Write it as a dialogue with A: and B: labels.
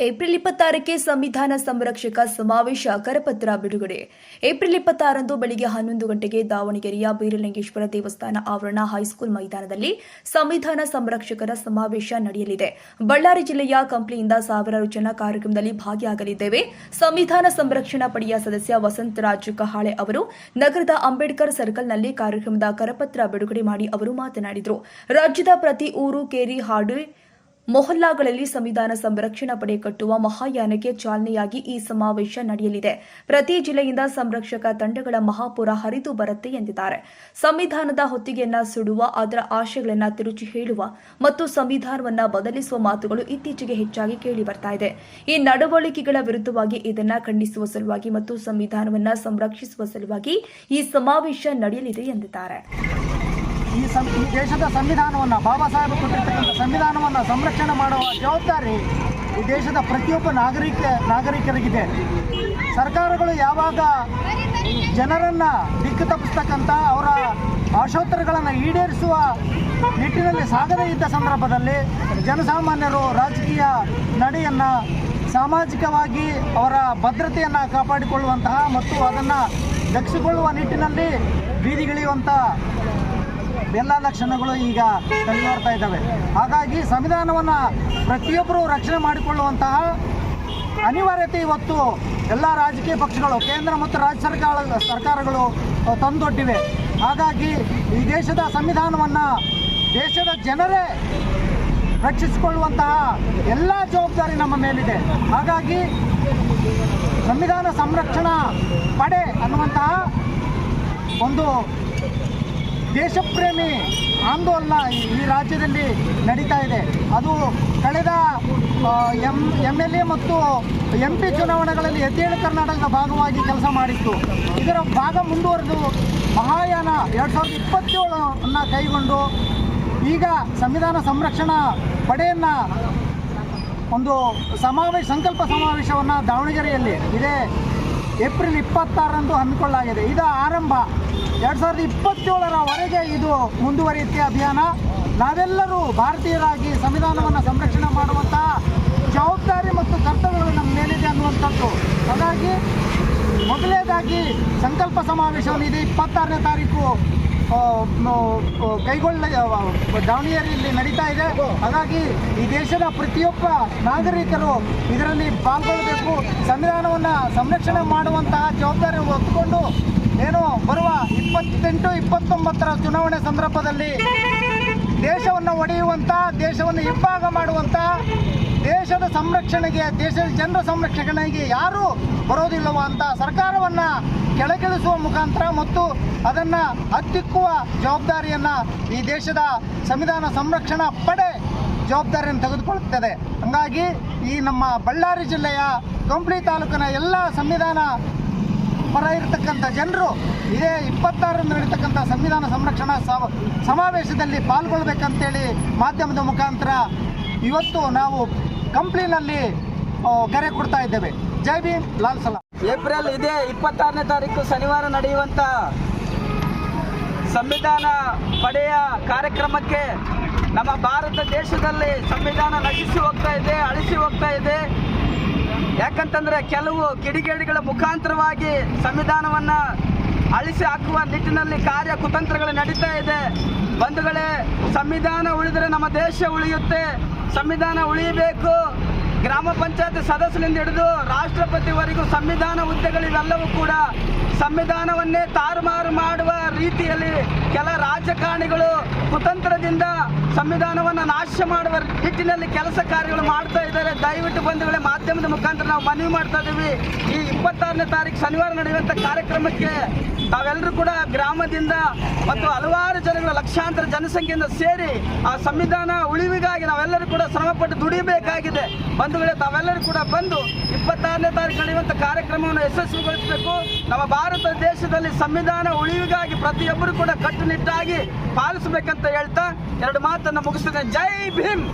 A: April ಇಪ್ಪತ್ತಾರಕ್ಕೆ ಸಂವಿಧಾನ ಸಂರಕ್ಷಕ ಸಮಾವೇಶ ಕರಪತ್ರ ಬಿಡುಗಡೆ. ಏಪ್ರಿಲ್ ಇಪ್ಪತ್ತಾರಂದು ಬೆಳಿಗ್ಗೆ ಹನ್ನೊಂದು ಗಂಟೆಗೆ ದಾವಣಗೆರೆಯ ಬೀರಲಿಂಗೇಶ್ವರ ದೇವಸ್ಥಾನ ಆವರಣ ಹೈಸ್ಕೂಲ್ ಮೈದಾನದಲ್ಲಿ ಸಂವಿಧಾನ ಸಂರಕ್ಷಕರ ಸಮಾವೇಶ ನಡೆಯಲಿದೆ. ಬಳ್ಳಾರಿ ಜಿಲ್ಲೆಯ ಕಂಪ್ಲಿಯಿಂದ ಸಾವಿರಾರು ಜನ ಕಾರ್ಯಕ್ರಮದಲ್ಲಿ ಭಾಗಿಯಾಗಲಿದ್ದೇವೆ. ಸಂವಿಧಾನ ಸಂರಕ್ಷಣಾ ಪಡೆಯ ಸದಸ್ಯ ವಸಂತರಾಜ್ ಕಹಾಳೆ ಅವರು ನಗರದ ಅಂಬೇಡ್ಕರ್ ಸರ್ಕಲ್ನಲ್ಲಿ ಕಾರ್ಯಕ್ರಮದ ಕರಪತ್ರ ಬಿಡುಗಡೆ ಮಾಡಿ ಅವರು ಮಾತನಾಡಿದರು. ರಾಜ್ಯದ ಪ್ರತಿ ಊರು, ಕೇರಿ, ಹಾಡು ಮೊಹಲ್ಲಾಗಳಲ್ಲಿ ಸಂವಿಧಾನ ಸಂರಕ್ಷಣಾ ಪಡೆ ಕಟ್ಟುವ ಮಹಾಯಾನಕ್ಕೆ ಚಾಲನೆಯಾಗಿ ಈ ಸಮಾವೇಶ ನಡೆಯಲಿದೆ. ಪ್ರತಿ ಜಿಲ್ಲೆಯಿಂದ ಸಂರಕ್ಷಕ ತಂಡಗಳ ಮಹಾಪುರ ಹರಿದು ಬರುತ್ತೆ ಎಂದಿದ್ದಾರೆ. ಸಂವಿಧಾನದ ಹೊತ್ತಿಗೆಯನ್ನ ಸುಡುವ, ಅದರ ಆಶಯಗಳನ್ನ ತಿರುಚಿ ಹೇಳುವ ಮತ್ತು ಸಂವಿಧಾನವನ್ನ ಬದಲಿಸುವ ಮಾತುಗಳು ಇತ್ತೀಚೆಗೆ ಹೆಚ್ಚಾಗಿ ಕೇಳಿ ಬರ್ತಾ ಇದೆ. ಈ ನಡವಳಿಕೆಗಳ ವಿರುದ್ಧವಾಗಿ ಇದನ್ನ ಖಂಡಿಸುವ ಸಲುವಾಗಿ ಮತ್ತು ಸಂವಿಧಾನವನ್ನ ಸಂರಕ್ಷಿಸುವ ಸಲುವಾಗಿ ಈ ಸಮಾವೇಶ ನಡೆಯಲಿದೆ ಎಂದಿದ್ದಾರೆ.
B: ಈ ಸಂ ಈ ದೇಶದ ಸಂವಿಧಾನವನ್ನು ಬಾಬಾ ಸಾಹೇಬ್ ಕೊಟ್ಟಿರ್ತಕ್ಕಂಥ ಸಂವಿಧಾನವನ್ನು ಸಂರಕ್ಷಣೆ ಮಾಡುವ ಜವಾಬ್ದಾರಿ ಈ ದೇಶದ ಪ್ರತಿಯೊಬ್ಬ ನಾಗರಿಕ ನಾಗರಿಕರಿಗಿದೆ. ಸರ್ಕಾರಗಳು ಯಾವಾಗ ಜನರನ್ನು ದಿಕ್ಕು ತಪ್ಪಿಸ್ತಕ್ಕಂಥ ಅವರ ಆಶೋತ್ತರಗಳನ್ನು ಈಡೇರಿಸುವ ನಿಟ್ಟಿನಲ್ಲಿ ಸಾಗದೇ ಇದ್ದ ಸಂದರ್ಭದಲ್ಲಿ ಜನಸಾಮಾನ್ಯರು ರಾಜಕೀಯ ನಡೆಯನ್ನು ಸಾಮಾಜಿಕವಾಗಿ ಅವರ ಭದ್ರತೆಯನ್ನು ಕಾಪಾಡಿಕೊಳ್ಳುವಂತಹ ಮತ್ತು ಅದನ್ನು ದಕ್ಷಿಕೊಳ್ಳುವ ನಿಟ್ಟಿನಲ್ಲಿ ಬೀದಿಗಿಳಿಯುವಂಥ ಎಲ್ಲ ಲಕ್ಷಣಗಳು ಈಗ ಕಂಡುಬರ್ತಾ ಇದ್ದಾವೆ. ಹಾಗಾಗಿ ಸಂವಿಧಾನವನ್ನು ಪ್ರತಿಯೊಬ್ಬರು ರಕ್ಷಣೆ ಮಾಡಿಕೊಳ್ಳುವಂತಹ ಅನಿವಾರ್ಯತೆ ಇವತ್ತು ಎಲ್ಲ ರಾಜಕೀಯ ಪಕ್ಷಗಳು, ಕೇಂದ್ರ ಮತ್ತು ರಾಜ್ಯ ಸರ್ಕಾರ, ಸರ್ಕಾರಗಳು ತಂದೊಡ್ಡಿವೆ. ಹಾಗಾಗಿ ಈ ದೇಶದ ಸಂವಿಧಾನವನ್ನು ದೇಶದ ಜನರೇ ರಕ್ಷಿಸಿಕೊಳ್ಳುವಂತಹ ಎಲ್ಲ ಜವಾಬ್ದಾರಿ ನಮ್ಮ ಮೇಲಿದೆ. ಹಾಗಾಗಿ ಸಂವಿಧಾನ ಸಂರಕ್ಷಣಾ ಪಡೆ ಅನ್ನುವಂತಹ ಒಂದು ದೇಶಪ್ರೇಮಿ ಆಂದೋಲನ ಈ- ರಾಜ್ಯದಲ್ಲಿ ನಡೀತಾ ಇದೆ. ಅದು ಕಳೆದ ಎಂ ಎಂ ಎಲ್ ಎ ಮತ್ತು ಎಂ ಪಿ ಚುನಾವಣೆಗಳಲ್ಲಿ ಎದ್ದೇಳು ಕರ್ನಾಟಕದ ಭಾಗವಾಗಿ ಕೆಲಸ ಮಾಡಿತ್ತು. ಇದರ ಭಾಗ ಮುಂದುವರೆದು ಮಹಾಯಾನ ಎರಡು ಸಾವಿರದ ಇಪ್ಪತ್ತೇಳನ್ನು ಕೈಗೊಂಡು ಈಗ ಸಂವಿಧಾನ ಸಂರಕ್ಷಣಾ ಪಡೆಯನ್ನು ಒಂದು ಸಮಾವೇಶ, ಸಂಕಲ್ಪ ಸಮಾವೇಶವನ್ನು ದಾವಣಗೆರೆಯಲ್ಲಿ ಇದೇ. ಏಪ್ರಿಲ್ ಇಪ್ಪತ್ತಾರರಂದು ಹಮ್ಮಿಕೊಳ್ಳಲಾಗಿದೆ. ಇದು ಆರಂಭ. ಎರಡು ಸಾವಿರದ ಇಪ್ಪತ್ತೇಳರವರೆಗೆ ಇದು ಮುಂದುವರಿಯುತ್ತೆ ಅಭಿಯಾನ. ನಾವೆಲ್ಲರೂ ಭಾರತೀಯರಾಗಿ ಸಂವಿಧಾನವನ್ನು ಸಂರಕ್ಷಣೆ ಮಾಡುವಂತಹ ಜವಾಬ್ದಾರಿ ಮತ್ತು ಕರ್ತವ್ಯಗಳು ನಮ್ಮ ಮೇಲಿದೆ ಅನ್ನುವಂಥದ್ದು. ಹಾಗಾಗಿ ಮೊದಲನೇದಾಗಿ ಸಂಕಲ್ಪ ಸಮಾವೇಶವನ್ನು ಇದೆ. ಇಪ್ಪತ್ತಾರನೇ ತಾರೀಕು. ಕೈಗೊಳ್ಳ ದಾವಣಗೆರೆಯಲ್ಲಿ ನಡೀತಾ ಇದೆ. ಹಾಗಾಗಿ ಈ ದೇಶದ ಪ್ರತಿಯೊಬ್ಬ ನಾಗರಿಕರು ಇದರಲ್ಲಿ ಪಾಲ್ಗೊಳ್ಳಬೇಕು. ಸಂವಿಧಾನವನ್ನು ಸಂರಕ್ಷಣೆ ಮಾಡುವಂತಹ ಜವಾಬ್ದಾರಿ ಹೊತ್ತುಕೊಂಡು ಏನು ಬರುವ ಇಪ್ಪತ್ತೆಂಟು, ಇಪ್ಪತ್ತೊಂಬತ್ತರ ಚುನಾವಣೆ ಸಂದರ್ಭದಲ್ಲಿ ದೇಶವನ್ನು ಒಡೆಯುವಂಥ ದೇಶವನ್ನು ಇಬ್ಬಾಗ ಮಾಡುವಂಥ ದೇಶದ ಸಂರಕ್ಷಣೆಗೆ, ದೇಶದ ಜನರ ಸಂರಕ್ಷಣೆಗೆ ಯಾರೂ ಬರೋದಿಲ್ಲವೋ ಅಂತ ಸರ್ಕಾರವನ್ನು ಕೆಳಗಿಳಿಸುವ ಮುಖಾಂತರ ಮತ್ತು ಅದನ್ನು ಹತ್ತಿಕ್ಕುವ ಜವಾಬ್ದಾರಿಯನ್ನು ಈ ದೇಶದ ಸಂವಿಧಾನ ಸಂರಕ್ಷಣಾ ಪಡೆ ಜವಾಬ್ದಾರಿಯನ್ನು ತೆಗೆದುಕೊಳ್ಳುತ್ತದೆ. ಹಾಗಾಗಿ ಈ ನಮ್ಮ ಬಳ್ಳಾರಿ ಜಿಲ್ಲೆಯ ಕಂಪ್ಲಿ ತಾಲೂಕಿನ ಎಲ್ಲ ಸಂವಿಧಾನ ಪರ ಇರತಕ್ಕಂಥ ಜನರು ಇದೇ ಇಪ್ಪತ್ತಾರರಂದು ನಡೀತಕ್ಕಂಥ ಸಂವಿಧಾನ ಸಂರಕ್ಷಣಾ ಸಮ- ಸಮಾವೇಶದಲ್ಲಿ ಪಾಲ್ಗೊಳ್ಬೇಕಂತೇಳಿ ಮಾಧ್ಯಮದ ಮುಖಾಂತರ ಇವತ್ತು ನಾವು ಕಂಪ್ಲಿನಲ್ಲಿ ಕರೆ ಕೊಡ್ತಾ ಇದ್ದೇವೆ. ಜೈ ಭೀಮ್, ಲಾಲ್ ಸಲಾಂ.
C: ಏಪ್ರಿಲ್ ಇದೇ ಇಪ್ಪತ್ತಾರನೇ ತಾರೀಕು ಶನಿವಾರ ನಡೆಯುವಂತ ಸಂವಿಧಾನ ಪಡೆಯ ಕಾರ್ಯಕ್ರಮಕ್ಕೆ ನಮ್ಮ ಭಾರತ ದೇಶದಲ್ಲಿ ಸಂವಿಧಾನ ನಶಿಸಿ ಹೋಗ್ತಾ ಇದೆ, ಅಳಿಸಿ ಹೋಗ್ತಾ ಇದೆ. ಯಾಕಂತಂದ್ರೆ ಕೆಲವು ಕಿಡಿಗೇಡಿಗಳ ಮುಖಾಂತರವಾಗಿ ಸಂವಿಧಾನವನ್ನ ಅಳಿಸಿ ಹಾಕುವ ನಿಟ್ಟಿನಲ್ಲಿ ಕಾರ್ಯ ಕುತಂತ್ರಗಳು ನಡೀತಾ ಇದೆ. ಬಂಧುಗಳೇ, ಸಂವಿಧಾನ ಉಳಿದರೆ ನಮ್ಮ ದೇಶ ಉಳಿಯುತ್ತೆ. ಸಂವಿಧಾನ ಉಳಿಯಬೇಕು. ಗ್ರಾಮ ಪಂಚಾಯತ್ ಸದಸ್ಯರಿಂದ ಹಿಡಿದು ರಾಷ್ಟ್ರಪತಿವರೆಗೂ ಸಂವಿಧಾನ ಹುದ್ದೆಗಳಿವೆಲ್ಲವೂ ಕೂಡ ಸಂವಿಧಾನವನ್ನೇ ತಾರುಮಾರು ಮಾಡುವ ರೀತಿಯಲ್ಲಿ ಕೆಲ ರಾಜಕಾರಣಿಗಳು ಕುತಂತ್ರದಿಂದ ಸಂವಿಧಾನವನ್ನು ನಾಶ ಮಾಡುವ ನಿಟ್ಟಿನಲ್ಲಿ ಕೆಲಸ ಕಾರ್ಯಗಳು ಮಾಡ್ತಾ ಇದ್ದಾರೆ. ದಯವಿಟ್ಟು ಬಂಧುಗಳೇ ಮಾಧ್ಯಮದ ಮುಖಾಂತರ ನಾವು ಮನವಿ ಮಾಡ್ತಾ ಇದ್ದೀವಿ. ಈ ಇಪ್ಪತ್ತಾರನೇ ತಾರೀಕು ಶನಿವಾರ ನಡೆಯುವಂಥ ಕಾರ್ಯಕ್ರಮಕ್ಕೆ ತಾವೆಲ್ಲರೂ ಕೂಡ ಗ್ರಾಮದಿಂದ ಮತ್ತು ಹಲವಾರು ಜನಗಳ ಲಕ್ಷಾಂತರ ಜನಸಂಖ್ಯೆಯಿಂದ ಸೇರಿ ಆ ಸಂವಿಧಾನ ಉಳಿವಿಗಾಗಿ ನಾವೆಲ್ಲರೂ ಕೂಡ ಶ್ರಮಪಟ್ಟು ದುಡಿಯಬೇಕಾಗಿದೆ ಬಂಧುಗಳೇ ತಾವೆಲ್ಲರೂ ಕೂಡ ಬಂದು ಇಪ್ಪತ್ತಾರನೇ ತಾರೀಕು ನಡೆಯುವಂಥ ಕಾರ್ಯಕ್ರಮವನ್ನು ಯಶಸ್ವಿಗೊಳಿಸಬೇಕು. ನಮ್ಮ ಭಾರತ ದೇಶದಲ್ಲಿ ಸಂವಿಧಾನ ಉಳಿವಿಗಾಗಿ ಪ್ರತಿಯೊಬ್ಬರು ಕೂಡ ಕಟ್ಟುನಿಟ್ಟಾಗಿ ಪಾಲಿಸಬೇಕಂತ ಹೇಳ್ತಾ ಎರಡು ಮಾತನ್ನು ಮುಗಿಸ್ತೇನೆ ಜೈ ಭೀಮ್